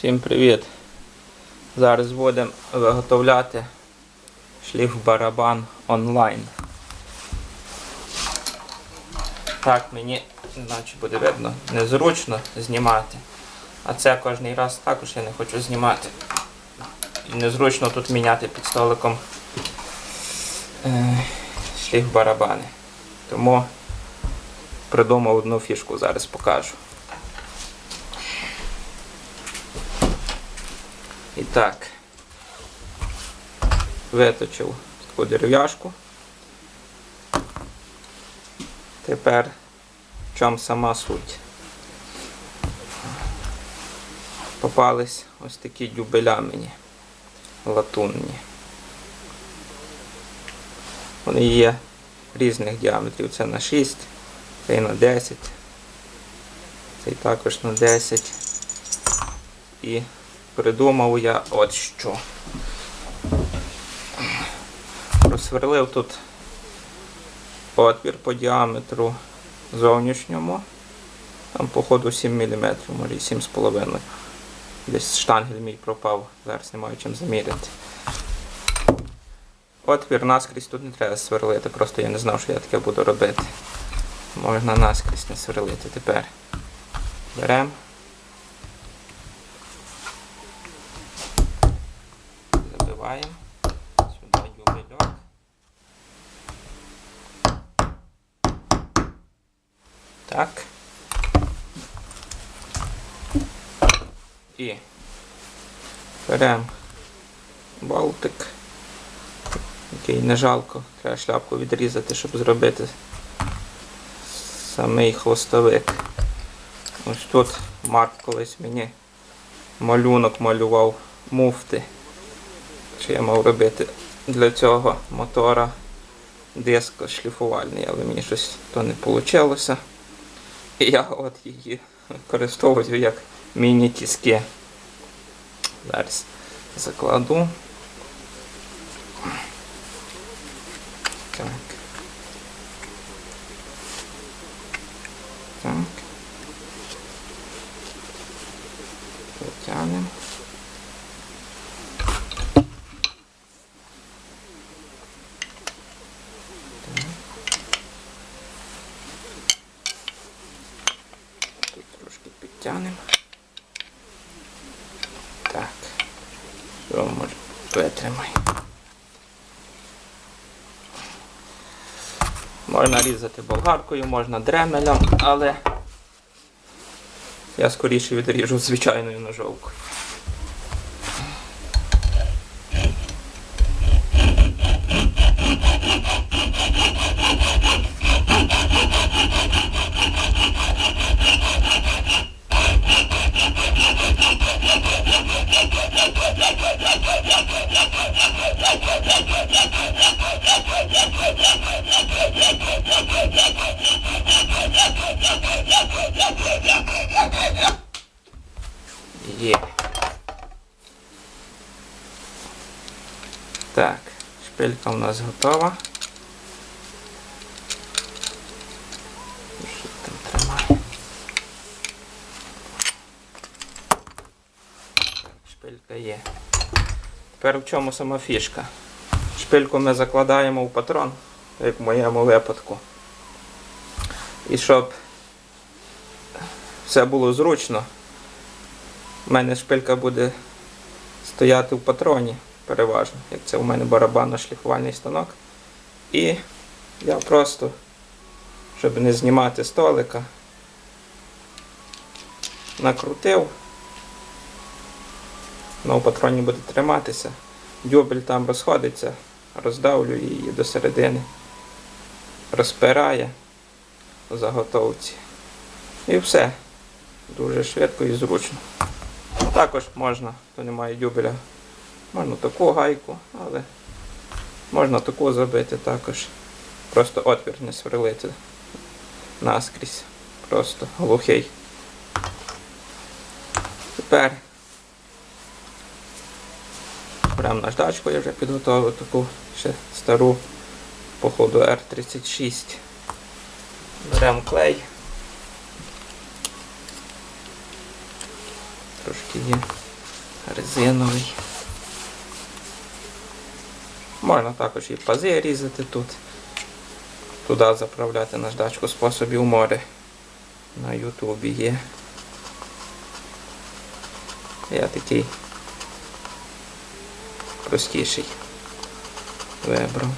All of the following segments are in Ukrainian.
Всім привіт! Зараз будемо виготовляти шліф барабан онлайн. Так мені, наче буде видно, незручно знімати. А це кожний раз також я не хочу знімати. І незручно тут міняти під столиком е, шліф барабани. Тому придумав одну фішку, зараз покажу. Так, виточив таку дерев'яшку. Тепер в чому сама суть? Попались ось такі дюбеля мені латунні. Вони є різних діаметрів. Це на 6, цей на 10, цей також на 10. І придумав я от що. Просверлив тут отвір по діаметру зовнішньому. Там, походу, 7 мм, може і 7,5 Десь штангель мій пропав, зараз не маю чим заміряти. Отвір наскрізь тут не треба сверлити, просто я не знав, що я таке буду робити. Можна наскрізь не сверлити. Тепер беремо. Забиваємо. Сюди дюбельок. Так. І беремо болтик, який не жалко, треба шляпку відрізати, щоб зробити самий хвостовик. Ось тут Марк колись мені малюнок малював муфти. Що я мав робити для цього мотора диск шліфувальний, але мені щось то не вийшло. І я от її використовую як міні-тіски. Зараз закладу. Так. Потягнемо. Тут трошки підтягнемо. Так. Що може витримай. Можна різати болгаркою, можна дремелем, але я скоріше відріжу звичайною ножовкою. Є. Так, шпилька у нас готова. Що там тримає? Шпилька є. Тепер в чому сама фішка? Шпильку ми закладаємо в патрон, як в моєму випадку. І щоб все було зручно, у мене шпилька буде стояти в патроні переважно, як це у мене барабанно-шліфувальний станок. І я просто, щоб не знімати столика, накрутив. Воно в патроні буде триматися. Дюбель там розходиться, роздавлю її до середини, розпирає в заготовці. І все. Дуже швидко і зручно. Також можна, хто не має дюбеля, можна таку гайку, але можна таку забити також. Просто отвір не сверлити наскрізь. Просто глухий. Тепер беремо наждачку, я вже підготував таку ще стару, походу R36. Беремо клей. Трошки є. резиновий. Можна також і пази різати тут. Туди заправляти наждачку способів море. На Ютубі є. Я такий простіший вибрав.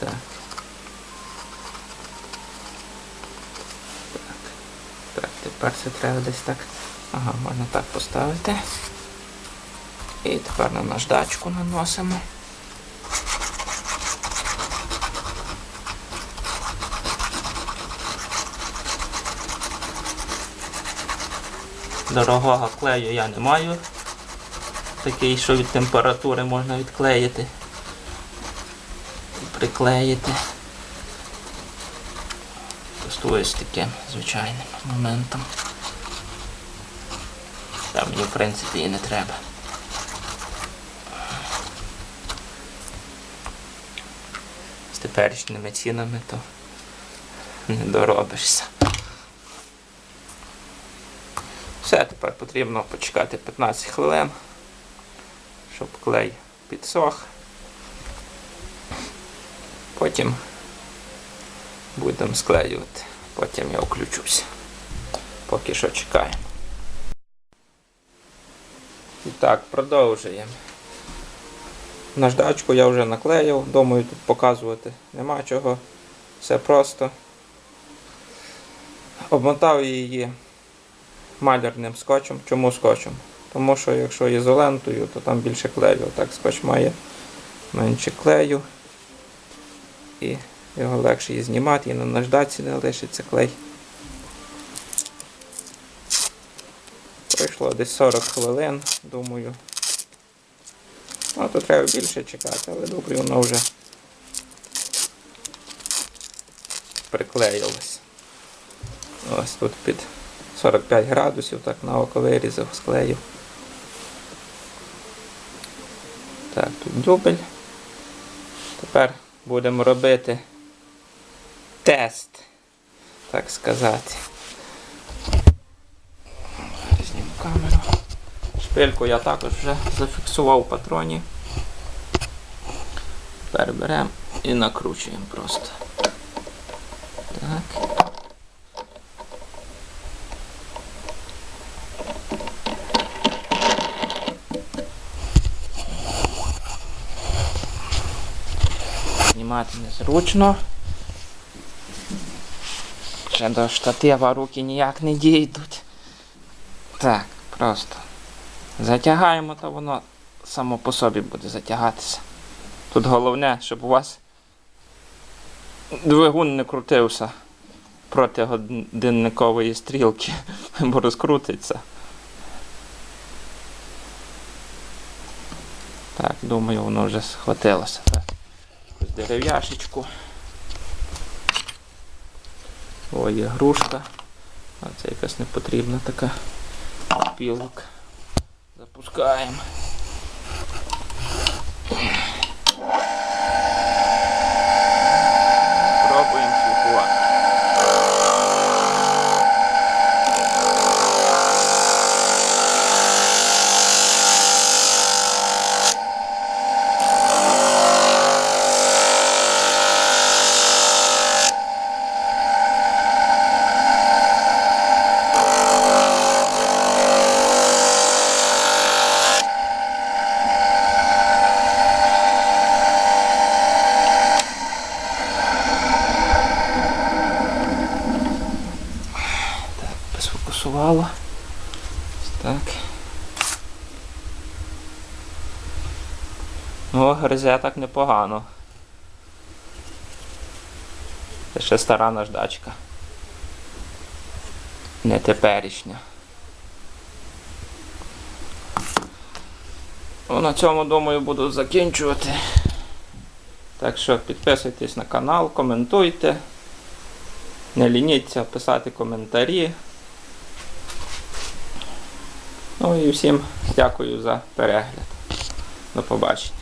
Так. Так. Так, тепер це треба десь так. Ага, можна так поставити. І тепер на наждачку наносимо. Дорогого клею я не маю. Такий, що від температури можна відклеїти. Приклеїти. Користуюсь таким звичайним моментом. Та мені в принципі і не треба. З теперішніми цінами то не доробишся. Все, тепер потрібно почекати 15 хвилин, щоб клей підсох. Потім будемо склеювати. Потім я включуся. Поки що чекаємо. І так, продовжуємо. Наждачку я вже наклеїв, думаю, тут показувати нема чого. Все просто. Обмотав її малярним скотчем. Чому скотчем? Тому що якщо ізолентою, то там більше клею. Так скотч має менше клею. І його легше і знімати, і на наждачці не лишиться клей. Пройшло десь 40 хвилин, думаю. Ну, то треба більше чекати, але добре, воно вже приклеїлось. Ось тут під 45 градусів, так на око вирізав, склеїв. Так, тут дюбель. Тепер будемо робити тест, так сказати. Зніму камеру. Шпильку я також вже зафіксував в патроні. Тепер беремо і накручуємо просто. Так. Знімати незручно. Ще до штатива руки ніяк не дійдуть. Так, просто затягаємо, то воно само по собі буде затягатися. Тут головне, щоб у вас двигун не крутився проти годинникової стрілки, бо розкрутиться. Так, думаю, воно вже схватилося. Так. Дерев'яшечку. О, є грушка. А це якась непотрібна така пілок. Запускаємо. Сфокусувало. Ось Так. О, гризе так непогано. Це ще стара наждачка. Не теперішня. Ну, на цьому, думаю, буду закінчувати. Так що підписуйтесь на канал, коментуйте. Не лініться писати коментарі. Ну і всім дякую за перегляд. До побачення.